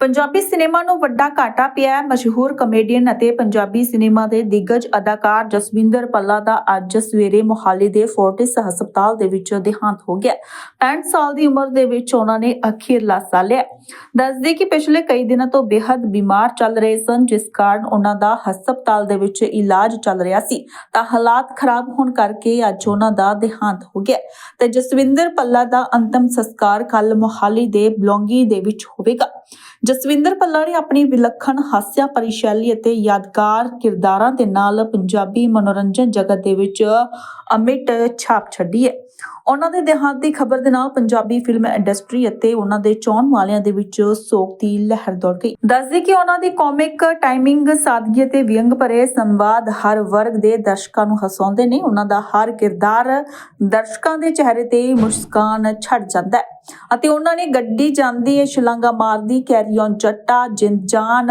Punjabi cinema ਨੂੰ ਵੱਡਾ ਘਾਟਾ ਪਿਆ ਹੈ। ਮਸ਼ਹੂਰ ਕਮੇਡੀਅਨ ਅਤੇ ਪੰਜਾਬੀ ਸਿਨੇਮਾ ਦੇ ਦਿੱਗਜ ਅਦਾਕਾਰ ਜਸਵਿੰਦਰ ਪੱਲਾ ਦਾ ਅੱਜ ਸਵੇਰੇ ਮੋਹਾਲੀ ਦੇ ਫੋਰਟਿਸ ਹਸਪਤਾਲ ਦੇ ਵਿੱਚ ਦੇਹਾਂਤ ਹੋ ਗਿਆ। 65 ਸਾਲ ਦੀ ਉਮਰ ਦੇ ਵਿੱਚ ਉਹਨਾਂ ਨੇ ਅਖੀਰਲਾ ਸਾਹ ਲਿਆ। ਦੱਸਦੇ ਕਿ ਪਿਛਲੇ ਕਈ ਦਿਨਾਂ ਤੋਂ ਬੇहद ਬਿਮਾਰ ਚੱਲ ਰਹੇ ਸਨ, ਜਿਸ ਕਾਰਨ ਉਹਨਾਂ ਦਾ ਹਸਪਤਾਲ ਦੇ ਵਿੱਚ ਇਲਾਜ ਚੱਲ ਰਿਹਾ ਸੀ। ਤਾਂ ਹਾਲਾਤ ਖਰਾਬ ਹੋਣ ਕਰਕੇ ਅੱਜ ਉਹਨਾਂ ਦਾ ਦੇਹਾਂਤ ਹੋ ਗਿਆ। ਤੇ ਜਸਵਿੰਦਰ ਪੱਲਾ ਦਾ ਅੰਤਮ ਸੰਸਕਾਰ ਕੱਲ ਮੋਹਾਲੀ ਦੇ ਬਲੌਂਗੀ ਦੇ ਵਿੱਚ ਹੋਵੇਗਾ। ਜਸਵਿੰਦਰ ਪੱਲਾ ਨੇ ਆਪਣੀ ਵਿਲੱਖਣ ਹਾਸਿਆ ਭਰੀ ਸ਼ੈਲੀ ਅਤੇ ਯਾਦਗਾਰ ਕਿਰਦਾਰਾਂ ਦੇ ਨਾਲ ਪੰਜਾਬੀ ਮਨੋਰੰਜਨ ਜਗਤ ਦੇ ਵਿੱਚ ਅਮਿਟ ਛਾਪ ਛੱਡੀ ਹੈ। ਉਹਨਾਂ ਦੇ ਦੇਹਾਂਤ ਦੀ ਖਬਰ ਦੇ ਨਾਲ ਪੰਜਾਬੀ ਫਿਲਮ ਇੰਡਸਟਰੀ ਅਤੇ ਉਹਨਾਂ ਦੇ ਚਾਹਣ ਵਾਲਿਆਂ ਦੇ ਵਿੱਚ ਸੋਗ ਦੀ ਲਹਿਰ ਦੌੜ ਗਈ। ਦੱਸਦੇ ਕਿ ਉਹਨਾਂ ਦੀ ਕਾਮਿਕ ਟਾਈਮਿੰਗ ਸਾਦਗੀ ਅਤੇ ਵਿਅੰਗ ਭਰੇ ਸੰਵਾਦ ਹਰ ਵਰਗ ਦੇ ਦਰਸ਼ਕਾਂ ਨੂੰ ਹਸਾਉਂਦੇ ਨੇ। ਉਹਨਾਂ ਦਾ ਹਰ ਕਿਰਦਾਰ ਦਰਸ਼ਕਾਂ ਦੇ ਚਿਹਰੇ ਤੇ ਮੁਸਕਾਨ ਛੱਡ ਜਾਂਦਾ ਹੈ। ਅਤੇ ਉਹਨਾਂ ਨੇ ਗੱਡੀ ਜਾਂਦੀ ਹੈ ਛਲਾਂਗਾ ਮਾਰਦੀ ਕੈਰੀ ਔਨ ਜੱਟਾ ਜਿੰਦ ਜਾਨ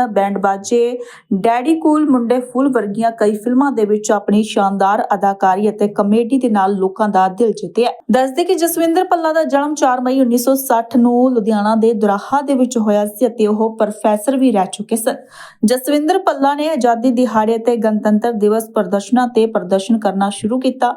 ਡੈਡੀ ਕੂਲ ਮੁੰਡੇ ਫੁੱਲ ਵਰਗੀਆਂ ਕਈ ਫਿਲਮਾਂ ਦੇ ਵਿੱਚ ਆਪਣੀ ਸ਼ਾਨਦਾਰ ਅਦਾਕਾਰੀ ਅਤੇ ਕਮੇਡੀ ਦੇ ਨਾਲ ਲੋਕਾਂ ਦਾ ਦਿਲ ਜਿੱਤਿਆ। ਦੱਸਦੇ ਕਿ ਜਸਵਿੰਦਰ ਪੱਲਾ ਦਾ ਜਨਮ 4 ਮਈ 1960 ਨੂੰ ਲੁਧਿਆਣਾ ਦੇ ਦੁਰਾਹਾ ਦੇ ਵਿੱਚ ਹੋਇਆ ਸੀ ਅਤੇ ਉਹ ਪ੍ਰੋਫੈਸਰ ਵੀ ਰਹਿ ਚੁੱਕੇ ਸਨ। ਜਸਵਿੰਦਰ ਪੱਲਾ ਨੇ ਆਜ਼ਾਦੀ ਦਿਹਾੜੇ ਤੇ ਗਣਤੰਤਰ ਦਿਵਸ ਪ੍ਰਦਰਸ਼ਨਾਂ ਤੇ ਪ੍ਰਦਰਸ਼ਨ ਕਰਨਾ ਸ਼ੁਰੂ ਕੀਤਾ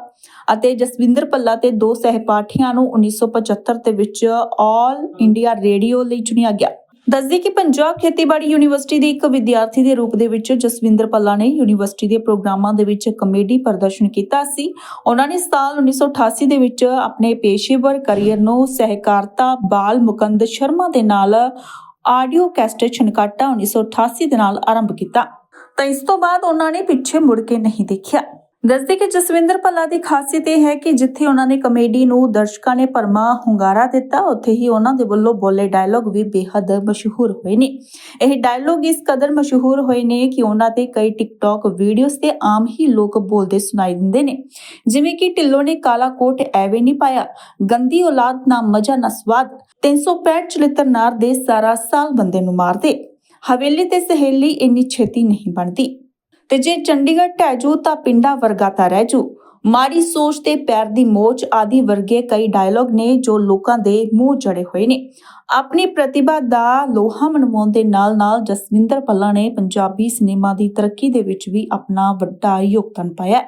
ਅਤੇ ਜਸਵਿੰਦਰ ਪੱਲਾ ਤੇ ਦੋ ਸਹਿਪਾਠੀਆਂ ਨੂੰ 1975 ਦੇ ਵਿੱਚ ਆਲ ਇੰਡੀਆ ਰੇਡੀਓ ਲਈ ਚੁਣਿਆ ਗਿਆ। ਦੱਸਦੀ ਕਿ ਪੰਜਾਬ ਖੇਤੀਬਾੜੀ ਯੂਨੀਵਰਸਿਟੀ ਦੇ ਇੱਕ ਵਿਦਿਆਰਥੀ ਦੇ ਰੂਪ ਦੇ ਵਿੱਚ ਜਸਵਿੰਦਰ ਪੱਲਾ ਨੇ ਯੂਨੀਵਰਸਿਟੀ ਦੇ ਪ੍ਰੋਗਰਾਮਾਂ ਦੇ ਵਿੱਚ ਕਮੇਡੀ ਪ੍ਰਦਰਸ਼ਨ ਕੀਤਾ ਸੀ। ਉਹਨਾਂ ਨੇ ਸਾਲ 1988 ਦੇ ਵਿੱਚ ਆਪਣੇ ਪੇਸ਼ੇਵਰ ਕੈਰੀਅਰ ਨੂੰ ਸਹਿਕਾਰਤਾ, ਬਾਲ ਮੁਕੰਦ ਸ਼ਰਮਾ ਦੇ ਨਾਲ ਆਡੀਓ ਕੈਸਟ ਛਨਕਾਟਾ 1988 ਦੇ ਨਾਲ ਆਰੰਭ ਕੀਤਾ। ਤਾਂ ਇਸ ਤੋਂ ਬਾਅਦ ਉਹਨਾਂ ਨੇ ਪਿੱਛੇ ਮੁੜ ਕੇ ਨਹੀਂ ਦੇਖਿਆ। ਦੱਸਦੇ ਕਿ ਜਸਵਿੰਦਰ ਭੱਲਾ ਦੀ ਖਾਸੀਅਤ ਇਹ ਹੈ ਕਿ ਜਿੱਥੇ ਉਹਨਾਂ ਨੇ ਕਮੇਡੀ ਨੂੰ ਦਰਸ਼ਕਾਂ ਨੇ ਪਰਮਾ ਹੁੰਗਾਰਾ ਦਿੱਤਾ, ਉੱਥੇ ਹੀ ਉਹਨਾਂ ਦੇ ਵੱਲੋਂ ਬੋਲੇ ਡਾਇਲੌਗ ਵੀ ਬੇहद ਮਸ਼ਹੂਰ ਹੋਏ ਨੇ। ਇਹ ਡਾਇਲੌਗ ਇਸ ਕਦਰ ਮਸ਼ਹੂਰ ਹੋਏ ਨੇ ਕਿ ਉਹਨਾਂ ਤੇ ਕਈ ਟਿਕਟੌਕ ਵੀਡੀਓਜ਼ ਤੇ ਆਮ ਹੀ ਲੋਕ ਬੋਲਦੇ ਸੁਣਾਈ ਦਿੰਦੇ ਨੇ। ਜਿਵੇਂ ਕਿ ਢਿੱਲੋਂ ਨੇ ਕਾਲਾ ਕੋਟ ਐਵੇਂ ਨਹੀਂ ਪਾਇਆ, ਗੰਦੀ ਔਲਾਦ ਨਾ ਮਜ਼ਾ ਨਾ ਸਵਾਦ 365 ਚਲਿੱਤਰ ਨਾਰ ਦੇ ਸਾਰਾ ਸਾਲ ਬੰਦੇ ਨੂੰ ਮਾਰਦੇ। ਹਵੇਲੀ ਤੇ ਸਹੇਲੀ ਇੰਨੀ ਛੇਤੀ ਨਹੀਂ ਬਣਦੀ। ਤੇ ਜੇ ਚੰਡੀਗੜ੍ਹ ਢਹਿ ਜੂ ਤਾਂ ਪਿੰਡਾਂ ਵਰਗਾ ਤਾਂ ਰਹਿ ਜੂ ਮਾੜੀ ਸੋਚ ਤੇ ਪੈਰ ਦੀ ਮੋਚ ਆਦਿ ਵਰਗੇ ਕਈ ਡਾਇਲੌਗ ਨੇ ਜੋ ਲੋਕਾਂ ਦੇ ਮੂੰਹ ਜੜੇ ਹੋਏ ਨੇ। ਆਪਣੀ ਪ੍ਰਤਿਭਾ ਦਾ ਲੋਹਾ ਮਨਵਾਉਣ ਦੇ ਨਾਲ-ਨਾਲ ਜਸਵਿੰਦਰ ਪੱਲਾ ਨੇ ਪੰਜਾਬੀ ਸਿਨੇਮਾ ਦੀ ਤਰੱਕੀ ਦੇ ਵਿੱਚ ਵੀ ਆਪਣਾ ਵੱਡਾ ਯੋਗਦਾਨ ਪਾਇਆ